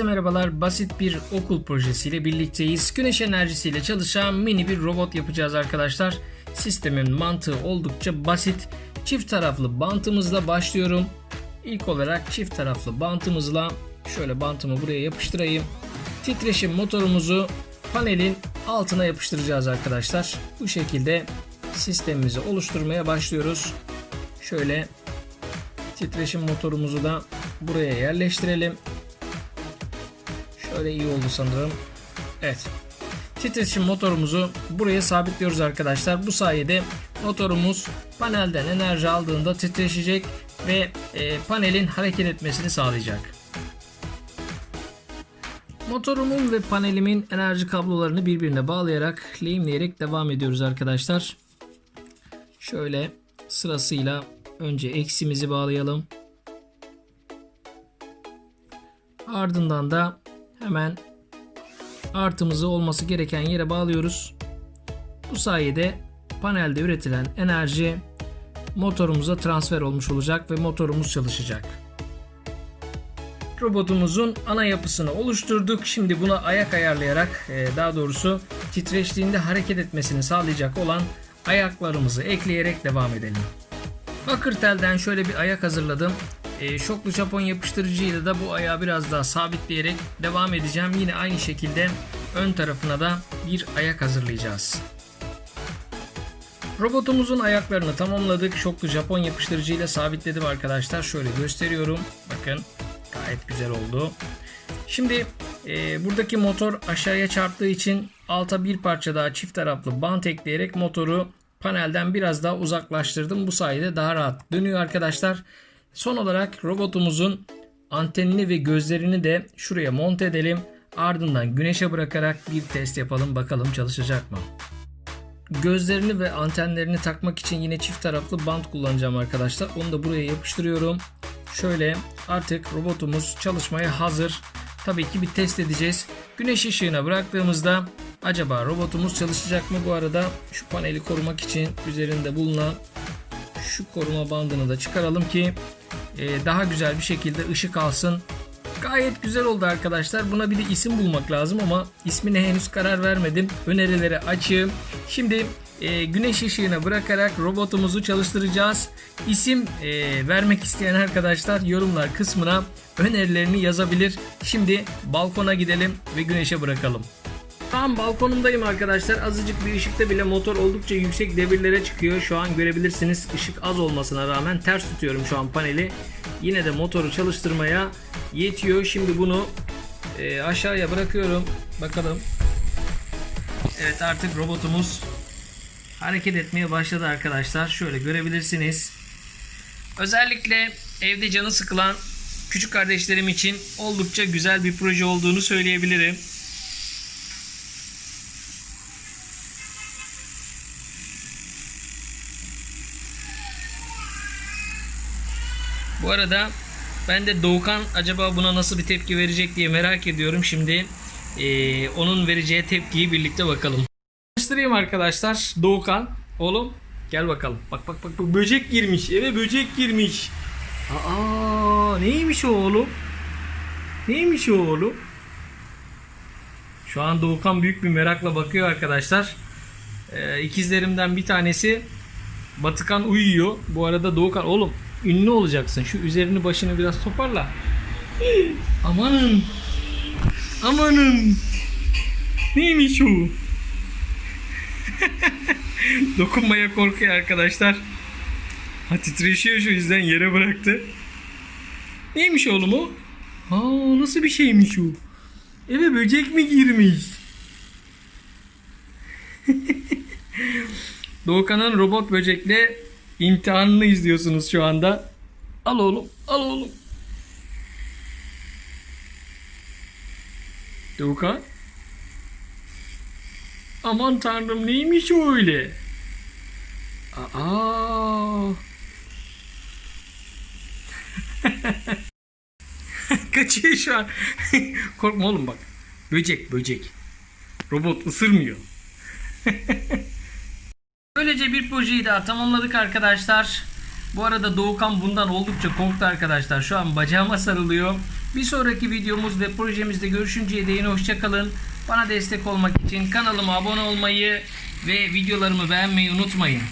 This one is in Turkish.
merhabalar. Basit bir okul projesiyle birlikteyiz. Güneş enerjisiyle çalışan mini bir robot yapacağız arkadaşlar. Sistemin mantığı oldukça basit. Çift taraflı bantımızla başlıyorum. İlk olarak çift taraflı bantımızla şöyle bantımı buraya yapıştırayım. Titreşim motorumuzu panelin altına yapıştıracağız arkadaşlar. Bu şekilde sistemimizi oluşturmaya başlıyoruz. Şöyle titreşim motorumuzu da buraya yerleştirelim. Şöyle iyi oldu sanırım. Evet. Titreşim motorumuzu buraya sabitliyoruz arkadaşlar. Bu sayede motorumuz panelden enerji aldığında titreşecek ve e, panelin hareket etmesini sağlayacak. Motorumun ve panelimin enerji kablolarını birbirine bağlayarak lehimleyerek devam ediyoruz arkadaşlar. Şöyle sırasıyla önce eksimizi bağlayalım. Ardından da hemen artımızı olması gereken yere bağlıyoruz. Bu sayede panelde üretilen enerji motorumuza transfer olmuş olacak ve motorumuz çalışacak. Robotumuzun ana yapısını oluşturduk. Şimdi buna ayak ayarlayarak e, daha doğrusu titreştiğinde hareket etmesini sağlayacak olan ayaklarımızı ekleyerek devam edelim. Bakır telden şöyle bir ayak hazırladım. E, şoklu Japon yapıştırıcıyla da bu ayağı biraz daha sabitleyerek devam edeceğim. Yine aynı şekilde ön tarafına da bir ayak hazırlayacağız. Robotumuzun ayaklarını tamamladık. Şoklu Japon yapıştırıcıyla sabitledim arkadaşlar. Şöyle gösteriyorum. Bakın gayet güzel oldu. Şimdi e, buradaki motor aşağıya çarptığı için alta bir parça daha çift taraflı bant ekleyerek motoru panelden biraz daha uzaklaştırdım. Bu sayede daha rahat dönüyor arkadaşlar. Son olarak robotumuzun antenini ve gözlerini de şuraya monte edelim. Ardından güneşe bırakarak bir test yapalım bakalım çalışacak mı? Gözlerini ve antenlerini takmak için yine çift taraflı bant kullanacağım arkadaşlar. Onu da buraya yapıştırıyorum. Şöyle artık robotumuz çalışmaya hazır. Tabii ki bir test edeceğiz. Güneş ışığına bıraktığımızda acaba robotumuz çalışacak mı? Bu arada şu paneli korumak için üzerinde bulunan şu koruma bandını da çıkaralım ki e, daha güzel bir şekilde ışık alsın. Gayet güzel oldu arkadaşlar. Buna bir de isim bulmak lazım ama ismine henüz karar vermedim. Önerileri açığım. Şimdi e, güneş ışığına bırakarak robotumuzu çalıştıracağız. İsim e, vermek isteyen arkadaşlar yorumlar kısmına önerilerini yazabilir. Şimdi balkona gidelim ve güneşe bırakalım. Tam balkonumdayım arkadaşlar. Azıcık bir ışıkta bile motor oldukça yüksek devirlere çıkıyor. Şu an görebilirsiniz ışık az olmasına rağmen ters tutuyorum şu an paneli. Yine de motoru çalıştırmaya yetiyor. Şimdi bunu e, aşağıya bırakıyorum. Bakalım. Evet artık robotumuz hareket etmeye başladı arkadaşlar. Şöyle görebilirsiniz. Özellikle evde canı sıkılan küçük kardeşlerim için oldukça güzel bir proje olduğunu söyleyebilirim. Bu arada ben de Doğukan acaba buna nasıl bir tepki verecek diye merak ediyorum. Şimdi eee, onun vereceği tepkiyi birlikte bakalım. Tanıştırayım arkadaşlar. Doğukan. Oğlum gel bakalım. Bak bak bak, bak böcek girmiş. Eve böcek girmiş. Aa neymiş o oğlum? Neymiş o oğlum? Şu an Doğukan büyük bir merakla bakıyor arkadaşlar. Ee, ikizlerimden bir tanesi Batıkan uyuyor. Bu arada Doğukan oğlum ünlü olacaksın. Şu üzerini başını biraz toparla. Amanın. Amanın. Neymiş o? Dokunmaya korkuyor arkadaşlar. Ha titreşiyor şu yüzden yere bıraktı. Neymiş oğlum o? Aa nasıl bir şeymiş o? Eve böcek mi girmiş? Doğukan'ın robot böcekle imtihanını izliyorsunuz şu anda. Al oğlum, al oğlum. Doğukan. Aman tanrım neymiş o öyle? Aa. Kaçıyor şu an. Korkma oğlum bak. Böcek böcek. Robot ısırmıyor. Böylece bir projeyi daha tamamladık arkadaşlar. Bu arada Doğukan bundan oldukça korktu arkadaşlar. Şu an bacağıma sarılıyor. Bir sonraki videomuz ve projemizde görüşünceye değin hoşçakalın. Bana destek olmak için kanalıma abone olmayı ve videolarımı beğenmeyi unutmayın.